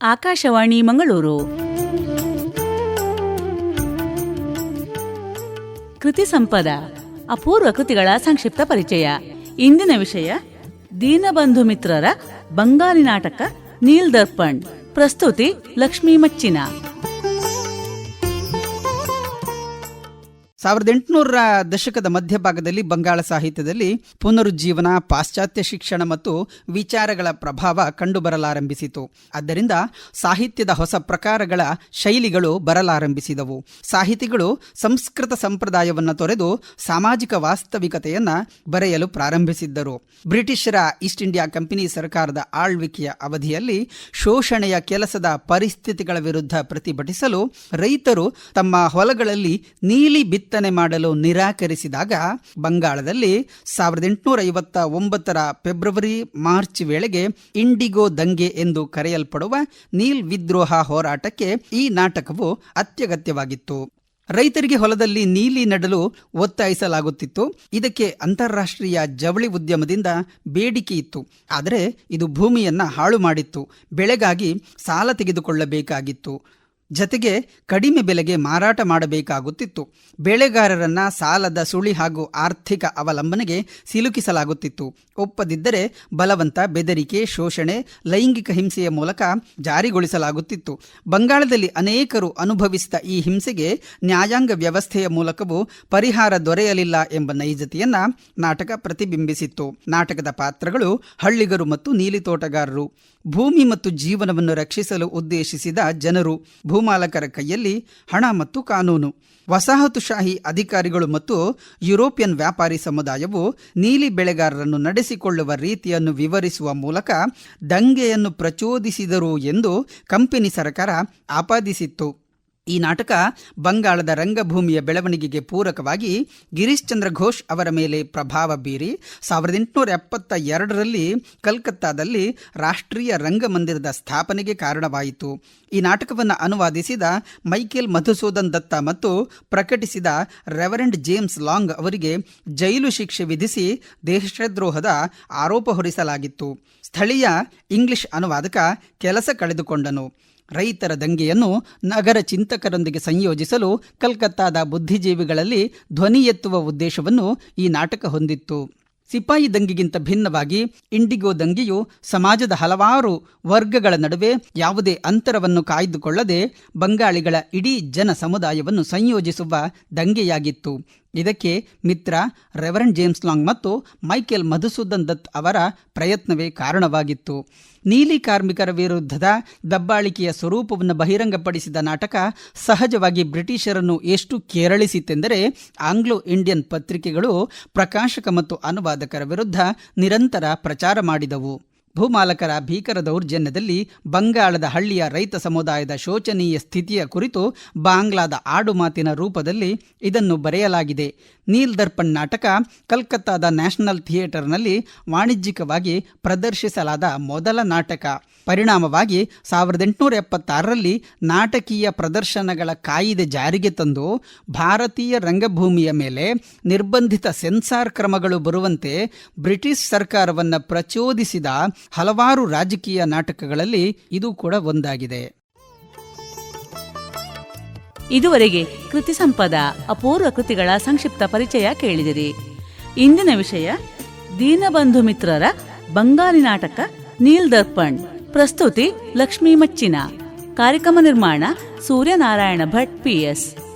ಆಕಾಶವಾಣಿ ಮಂಗಳೂರು. ಕೃತಿ ಸಂಪದ, ಅಪೂರ್ವ ಕೃತಿಗಳ ಸಂಕ್ಷಿಪ್ತ ಪರಿಚಯ. ಇಂದಿನ ವಿಷಯ, ದೀನಬಂಧು ಮಿತ್ರರ ಬಂಗಾಲಿ ನಾಟಕ ನೀಲ್ ದರ್ಪಣ್. ಪ್ರಸ್ತುತಿ ಲಕ್ಷ್ಮೀ ಮಚ್ಚಿನ. ಸಾವಿರದ ಎಂಟುನೂರರ ದಶಕದ ಮಧ್ಯಭಾಗದಲ್ಲಿ ಬಂಗಾಳ ಸಾಹಿತ್ಯದಲ್ಲಿ ಪುನರುಜ್ಜೀವನ, ಪಾಶ್ಚಾತ್ಯ ಶಿಕ್ಷಣ ಮತ್ತು ವಿಚಾರಗಳ ಪ್ರಭಾವ ಕಂಡುಬರಲಾರಂಭಿಸಿತು. ಆದ್ದರಿಂದ ಸಾಹಿತ್ಯದ ಹೊಸ ಪ್ರಕಾರಗಳ ಶೈಲಿಗಳು ಬರಲಾರಂಭಿಸಿದವು. ಸಾಹಿತಿಗಳು ಸಂಸ್ಕೃತ ಸಂಪ್ರದಾಯವನ್ನು ತೊರೆದು ಸಾಮಾಜಿಕ ವಾಸ್ತವಿಕತೆಯನ್ನು ಬರೆಯಲು ಪ್ರಾರಂಭಿಸಿದ್ದರು. ಬ್ರಿಟಿಷರ ಈಸ್ಟ್ ಇಂಡಿಯಾ ಕಂಪನಿ ಸರ್ಕಾರದ ಆಳ್ವಿಕೆಯ ಅವಧಿಯಲ್ಲಿ ಶೋಷಣೆಯ ಕೆಲಸದ ಪರಿಸ್ಥಿತಿಗಳ ವಿರುದ್ಧ ಪ್ರತಿಭಟಿಸಲು ರೈತರು ತಮ್ಮ ಹೊಲಗಳಲ್ಲಿ ನೀಲಿ ಬಿತ್ತನೆ ಮಾಡಲು ನಿರಾಕರಿಸಿದಾಗ ಬಂಗಾಳದಲ್ಲಿ ಸಾವಿರದ ಎಂಟುನೂರ ಐವತ್ತ ಒಂಬತ್ತರ ಫೆಬ್ರವರಿ, ಮಾರ್ಚ್ ವೇಳೆಗೆ ಇಂಡಿಗೋ ದಂಗೆ ಎಂದು ಕರೆಯಲ್ಪಡುವ ನೀಲ್ ವಿದ್ರೋಹ ಹೋರಾಟಕ್ಕೆ ಈ ನಾಟಕವು ಅತ್ಯಗತ್ಯವಾಗಿತ್ತು. ರೈತರಿಗೆ ಹೊಲದಲ್ಲಿ ನೀಲಿ ನಡಲು ಒತ್ತಾಯಿಸಲಾಗುತ್ತಿತ್ತು. ಇದಕ್ಕೆ ಅಂತಾರಾಷ್ಟ್ರೀಯ ಜವಳಿ ಉದ್ಯಮದಿಂದ ಬೇಡಿಕೆ ಇತ್ತು. ಆದರೆ ಇದು ಭೂಮಿಯನ್ನ ಹಾಳು ಮಾಡಿತ್ತು ಬೆಳೆಗಾಗಿ ಸಾಲ ತೆಗೆದುಕೊಳ್ಳಬೇಕಾಗಿತ್ತು. ಜತೆಗೆ ಕಡಿಮೆ ಬೆಲೆಗೆ ಮಾರಾಟ ಮಾಡಬೇಕಾಗುತ್ತಿತ್ತು. ಬೆಳೆಗಾರರನ್ನ ಸಾಲದ ಸುಳಿ ಹಾಗೂ ಆರ್ಥಿಕ ಅವಲಂಬನೆಗೆ ಸಿಲುಕಿಸಲಾಗುತ್ತಿತ್ತು. ಒಪ್ಪದಿದ್ದರೆ ಬಲವಂತ ಬೆದರಿಕೆ, ಶೋಷಣೆ, ಲೈಂಗಿಕ ಹಿಂಸೆಯ ಮೂಲಕ ಜಾರಿಗೊಳಿಸಲಾಗುತ್ತಿತ್ತು. ಬಂಗಾಳದಲ್ಲಿ ಅನೇಕರು ಅನುಭವಿಸಿದ ಈ ಹಿಂಸೆಗೆ ನ್ಯಾಯಾಂಗ ವ್ಯವಸ್ಥೆಯ ಮೂಲಕವೂ ಪರಿಹಾರ ದೊರೆಯಲಿಲ್ಲ ಎಂಬ ನೈಜತೆಯನ್ನ ನಾಟಕ ಪ್ರತಿಬಿಂಬಿಸಿತ್ತು. ನಾಟಕದ ಪಾತ್ರಗಳು ಹಳ್ಳಿಗರು ಮತ್ತು ನೀಲಿ ತೋಟಗಾರರು. ಭೂಮಿ ಮತ್ತು ಜೀವನವನ್ನು ರಕ್ಷಿಸಲು ಉದ್ದೇಶಿಸಿದ ಜನರು. ಭೂಮಾಲಕರ ಕೈಯಲ್ಲಿ ಹಣ ಮತ್ತು ಕಾನೂನು. ವಸಾಹತುಶಾಹಿ ಅಧಿಕಾರಿಗಳು ಮತ್ತು ಯುರೋಪಿಯನ್ ವ್ಯಾಪಾರಿ ಸಮುದಾಯವು ನೀಲಿ ಬೆಳೆಗಾರರನ್ನು ನಡೆಸಿಕೊಳ್ಳುವ ರೀತಿಯನ್ನು ವಿವರಿಸುವ ಮೂಲಕ ದಂಗೆಯನ್ನು ಪ್ರಚೋದಿಸಿದರು ಎಂದು ಕಂಪನಿ ಸರ್ಕಾರ ಆಪಾದಿಸಿತ್ತು. ಈ ನಾಟಕ ಬಂಗಾಳದ ರಂಗಭೂಮಿಯ ಬೆಳವಣಿಗೆಗೆ ಪೂರಕವಾಗಿ ಗಿರೀಶ್ ಚಂದ್ರ ಘೋಷ್ ಅವರ ಮೇಲೆ ಪ್ರಭಾವ ಬೀರಿ ಸಾವಿರದ ಎಂಟುನೂರ ಎಪ್ಪತ್ತ ಎರಡರಲ್ಲಿ ಕಲ್ಕತ್ತಾದಲ್ಲಿ ರಾಷ್ಟ್ರೀಯ ರಂಗಮಂದಿರದ ಸ್ಥಾಪನೆಗೆ ಕಾರಣವಾಯಿತು. ಈ ನಾಟಕವನ್ನು ಅನುವಾದಿಸಿದ ಮೈಕೇಲ್ ಮಧುಸೂದನ್ ದತ್ತ ಮತ್ತು ಪ್ರಕಟಿಸಿದ ರೆವರೆಂಡ್ ಜೇಮ್ಸ್ ಲಾಂಗ್ ಅವರಿಗೆ ಜೈಲು ಶಿಕ್ಷೆ ವಿಧಿಸಿ ದೇಶದ್ರೋಹದ ಆರೋಪ ಹೊರಿಸಲಾಗಿತ್ತು. ಸ್ಥಳೀಯ ಇಂಗ್ಲಿಷ್ ಅನುವಾದಕ ಕೆಲಸ ಕಳೆದುಕೊಂಡನು. ರೈತರ ದಂಗೆಯನ್ನು ನಗರ ಚಿಂತಕರೊಂದಿಗೆ ಸಂಯೋಜಿಸಲು ಕಲ್ಕತ್ತಾದ ಬುದ್ಧಿಜೀವಿಗಳಲ್ಲಿ ಧ್ವನಿ ಎತ್ತುವ ಉದ್ದೇಶವನ್ನು ಈ ನಾಟಕ ಹೊಂದಿತ್ತು. ಸಿಪಾಯಿ ದಂಗೆಗಿಂತ ಭಿನ್ನವಾಗಿ ಇಂಡಿಗೋ ದಂಗೆಯು ಸಮಾಜದ ಹಲವಾರು ವರ್ಗಗಳ ನಡುವೆ ಯಾವುದೇ ಅಂತರವನ್ನು ಕಾಯ್ದುಕೊಳ್ಳದೆ ಬಂಗಾಳಿಗಳ ಇಡೀ ಜನ ಸಮುದಾಯವನ್ನು ಸಂಯೋಜಿಸುವ ದಂಗೆಯಾಗಿತ್ತು. ಇದಕ್ಕೆ ಮಿತ್ರ ರೆವರೆಂಡ್ ಜೇಮ್ಸ್ ಲಾಂಗ್ ಮತ್ತು ಮೈಕೆಲ್ ಮಧುಸೂದನ್ ದತ್ ಅವರ ಪ್ರಯತ್ನವೇ ಕಾರಣವಾಗಿತ್ತು. ನೀಲಿ ಕಾರ್ಮಿಕರ ವಿರುದ್ಧದ ದಬ್ಬಾಳಿಕೆಯ ಸ್ವರೂಪವನ್ನು ಬಹಿರಂಗಪಡಿಸಿದ ನಾಟಕ ಸಹಜವಾಗಿ ಬ್ರಿಟಿಷರನ್ನು ಎಷ್ಟು ಕೇರಳಿಸಿತೆಂದರೆ ಆಂಗ್ಲೋ ಇಂಡಿಯನ್ ಪತ್ರಿಕೆಗಳು ಪ್ರಕಾಶಕ ಮತ್ತು ಅನುವಾದಕರ ವಿರುದ್ಧ ನಿರಂತರ ಪ್ರಚಾರ ಮಾಡಿದವು. ಭೂಮಾಲಕರ ಭೀಕರ ದೌರ್ಜನ್ಯದಲ್ಲಿ ಬಂಗಾಳದ ಹಳ್ಳಿಯ ರೈತ ಸಮುದಾಯದ ಶೋಚನೀಯ ಸ್ಥಿತಿಯ ಕುರಿತು ಬಾಂಗ್ಲಾದ ಆಡುಮಾತಿನ ರೂಪದಲ್ಲಿ ಇದನ್ನು ಬರೆಯಲಾಗಿದೆ. ನೀಲ್ ದರ್ಪಣ್ ನಾಟಕ ಕಲ್ಕತ್ತಾದ ನ್ಯಾಷನಲ್ ಥಿಯೇಟರ್ನಲ್ಲಿ ವಾಣಿಜ್ಯಿಕವಾಗಿ ಪ್ರದರ್ಶಿಸಲಾದ ಮೊದಲ ನಾಟಕ. ಪರಿಣಾಮವಾಗಿ ಸಾವಿರದ ಎಂಟುನೂರ ಎಪ್ಪತ್ತಾರರಲ್ಲಿ ನಾಟಕೀಯ ಪ್ರದರ್ಶನಗಳ ಕಾಯಿದೆ ಜಾರಿಗೆ ತಂದು ಭಾರತೀಯ ರಂಗಭೂಮಿಯ ಮೇಲೆ ನಿರ್ಬಂಧಿತ ಸೆನ್ಸಾರ್ ಕ್ರಮಗಳು ಬರುವಂತೆ ಬ್ರಿಟಿಷ್ ಸರ್ಕಾರವನ್ನು ಪ್ರಚೋದಿಸಿದ ಹಲವಾರು ರಾಜಕೀಯ ನಾಟಕಗಳಲ್ಲಿ ಇದು ಕೂಡ ಒಂದಾಗಿದೆ. ಇದುವರೆಗೆ ಕೃತಿ ಸಂಪದ ಅಪೂರ್ವ ಕೃತಿಗಳ ಸಂಕ್ಷಿಪ್ತ ಪರಿಚಯ ಕೇಳಿದಿರಿ. ಇಂದಿನ ವಿಷಯ ದೀನಬಂಧು ಮಿತ್ರರ ಬಂಗಾಲಿ ನಾಟಕ ನೀಲ್ ದರ್ಪಣ್. ಪ್ರಸ್ತುತಿ ಲಕ್ಷ್ಮೀ ಮಚ್ಚಿನ. ಕಾರ್ಯಕ್ರಮ ನಿರ್ಮಾಣ ಸೂರ್ಯನಾರಾಯಣ ಭಟ್ ಪಿಎಸ್